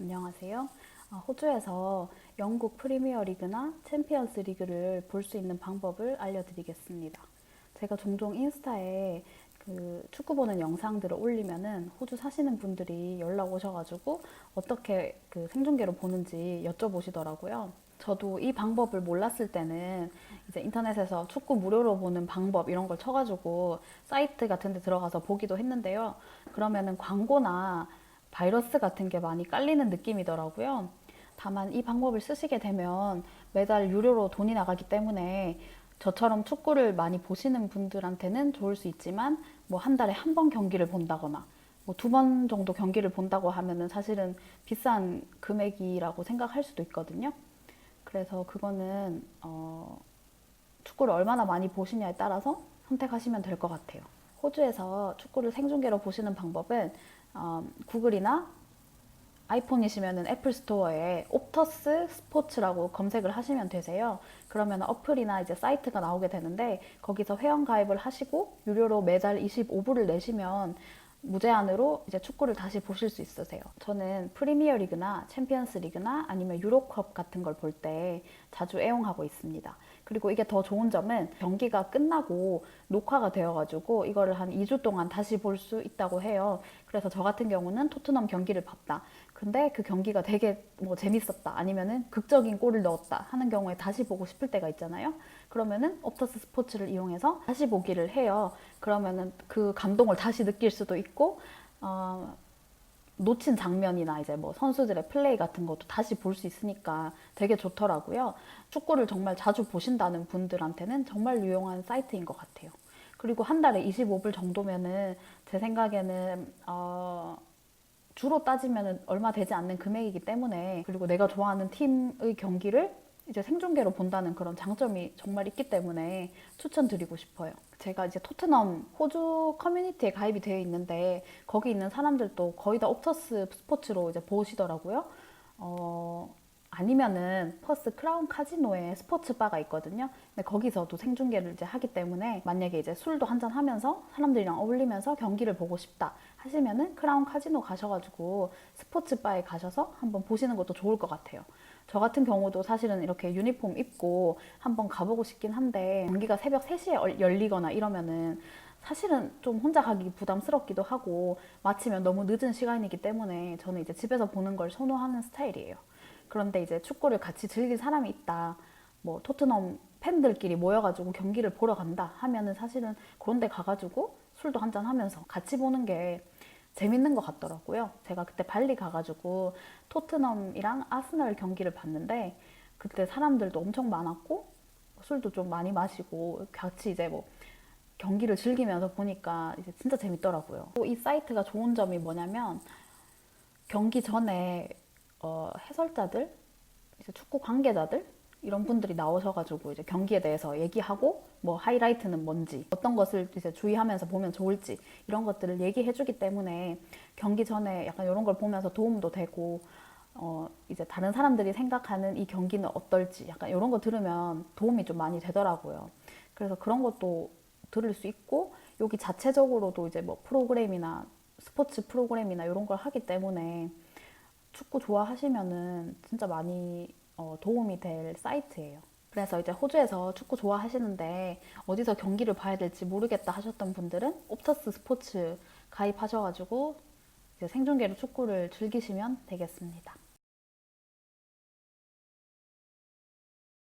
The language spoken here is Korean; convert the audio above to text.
안녕하세요. 어, 호주에서 영국 프리미어 리그나 챔피언스 리그를 볼 수 있는 방법을 알려드리겠습니다. 제가 종종 인스타에 그 축구 보는 영상들을 올리면은 호주 사시는 분들이 연락 오셔가지고 어떻게 그 생중계로 보는지 여쭤보시더라고요. 저도 이 방법을 몰랐을 때는 이제 인터넷에서 축구 무료로 보는 방법 이런 걸 쳐가지고 사이트 같은 데 들어가서 보기도 했는데요. 그러면은 광고나 바이러스 같은 게 많이 깔리는 느낌이더라고요. 다만 이 방법을 쓰시게 되면 매달 유료로 돈이 나가기 때문에 저처럼 축구를 많이 보시는 분들한테는 좋을 수 있지만 뭐 한 달에 한 번 경기를 본다거나 뭐 두 번 정도 경기를 본다고 하면은 사실은 비싼 금액이라고 생각할 수도 있거든요. 그래서 그거는 어, 축구를 얼마나 많이 보시냐에 따라서 선택하시면 될 것 같아요. 호주에서 축구를 생중계로 보시는 방법은 어, 구글이나 아이폰이시면 애플 스토어에 옵터스 스포츠라고 검색을 하시면 되세요. 그러면 어플이나 이제 사이트가 나오게 되는데 거기서 회원 가입을 하시고 유료로 매달 25불을 내시면 무제한으로 이제 축구를 다시 보실 수 있으세요. 저는 프리미어 리그나 챔피언스 리그나 아니면 유로컵 같은 걸 볼 때 자주 애용하고 있습니다. 그리고 이게 더 좋은 점은 경기가 끝나고 녹화가 되어가지고 이거를 한 2주 동안 다시 볼 수 있다고 해요. 그래서 저 같은 경우는 토트넘 경기를 봤다. 근데 그 경기가 되게 뭐 재밌었다. 아니면은 극적인 골을 넣었다 하는 경우에 다시 보고 싶을 때가 있잖아요. 그러면은 옵터스 스포츠를 이용해서 다시 보기를 해요. 그러면은 그 감동을 다시 느낄 수도 있고, 어, 놓친 장면이나 이제 뭐 선수들의 플레이 같은 것도 다시 볼 수 있으니까 되게 좋더라고요. 축구를 정말 자주 보신다는 분들한테는 정말 유용한 사이트인 것 같아요. 그리고 한 달에 25불 정도면은 제 생각에는 어, 주로 따지면 얼마 되지 않는 금액이기 때문에 그리고 내가 좋아하는 팀의 경기를 이제 생중계로 본다는 그런 장점이 정말 있기 때문에 추천드리고 싶어요. 제가 이제 토트넘 호주 커뮤니티에 가입이 되어 있는데 거기 있는 사람들도 거의 다 옵터스 스포츠로 이제 보시더라고요. 어, 아니면은 퍼스 크라운 카지노에 스포츠 바가 있거든요. 근데 거기서도 생중계를 이제 하기 때문에 만약에 이제 술도 한잔 하면서 사람들이랑 어울리면서 경기를 보고 싶다 하시면은 크라운 카지노 가셔가지고 스포츠 바에 가셔서 한번 보시는 것도 좋을 것 같아요. 저 같은 경우도 사실은 이렇게 유니폼 입고 한번 가보고 싶긴 한데 경기가 새벽 3시에 열리거나 이러면은 사실은 좀 혼자 가기 부담스럽기도 하고 마치면 너무 늦은 시간이기 때문에 저는 이제 집에서 보는 걸 선호하는 스타일이에요. 그런데 이제 축구를 같이 즐길 사람이 있다. 뭐 토트넘 팬들끼리 모여가지고 경기를 보러 간다 하면은 사실은 그런 데 가가지고 술도 한잔 하면서 같이 보는 게 재밌는 것 같더라고요. 제가 그때 발리 가가지고 토트넘이랑 아스널 경기를 봤는데 그때 사람들도 엄청 많았고 술도 좀 많이 마시고 같이 이제 뭐 경기를 즐기면서 보니까 이제 진짜 재밌더라고요. 또이 사이트가 좋은 점이 뭐냐면 경기 전에 어, 해설자들, 이제 축구 관계자들 이런 분들이 나오셔가지고 이제 경기에 대해서 얘기하고 뭐 하이라이트는 뭔지 어떤 것을 이제 주의하면서 보면 좋을지 이런 것들을 얘기해주기 때문에 경기 전에 약간 이런 걸 보면서 도움도 되고 어 이제 다른 사람들이 생각하는 이 경기는 어떨지 약간 이런 거 들으면 도움이 좀 많이 되더라고요. 그래서 그런 것도 들을 수 있고 여기 자체적으로도 이제 뭐 프로그램이나 스포츠 프로그램이나 이런 걸 하기 때문에 축구 좋아하시면은 진짜 많이 어, 도움이 될 사이트예요. 그래서 이제 호주에서 축구 좋아하시는데 어디서 경기를 봐야 될지 모르겠다 하셨던 분들은 옵터스 스포츠 가입하셔가지고 이제 생중계로 축구를 즐기시면 되겠습니다.